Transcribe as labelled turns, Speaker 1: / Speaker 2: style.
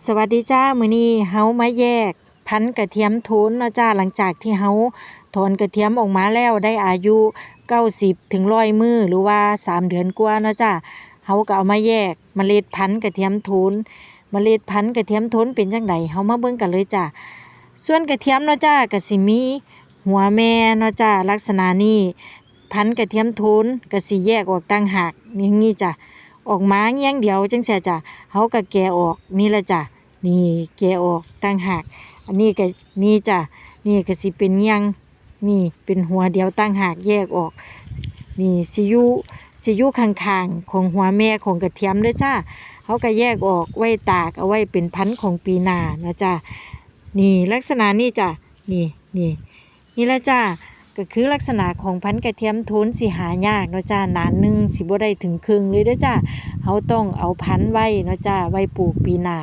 Speaker 1: สวัสดีจ้ามื้อนี้เฮามาแยก พันกระเทียมโทนเนาะจ้าหลังจากที่เฮาถอนกระเทียมออกมาแล้วได้อายุ 90 ถึง100มื้อหรือว่า 3 เดือนกว่าเนาะจ้าเฮาก็เอามาแยกเมล็ดพันกระเทียมโทนเมล็ดพันกระเทียมโทนเป็นจังใดเฮามาเบิ่งกันเลยจ้าส่วนกระเทียมเนาะจ้าก็สิมีหัวแม่เนาะจ้าลักษณะนี้พันกระเทียมโทนก็สิแยกออกต่างหากอย่างงี้จ้ะ ออกมาแยงเดียวจังซี้จ้ะเฮาก็แกะออกนี่ละจ้ะนี่แกะออกต่างหากอันนี้ก็นี่จ้ะนี่ก็สิเป็นแยงนี่เป็นหัวเดียวต่างหากแยกออก นี่สิอยู่สิอยู่ข้างๆของหัวแม่ของกระเทียมเด้อจ้าเฮาก็แยกออกไว้ตากเอาไว้เป็นพันธุ์ของปีนาเนาะจ้ะนี่ลักษณะนี้จ้ะนี่นี่นี่ละจ้า ก็คือลักษณะของพันธุ์กระเทียมทุนสิหายากเนาะจ้าหนานหนึ่งสิบ่ได้ถึงครึ่งเลยเด้อจ้าเฮาต้องเอาพันธุ์ไว้เนาะจ้าไว้ปลูกปีหน้า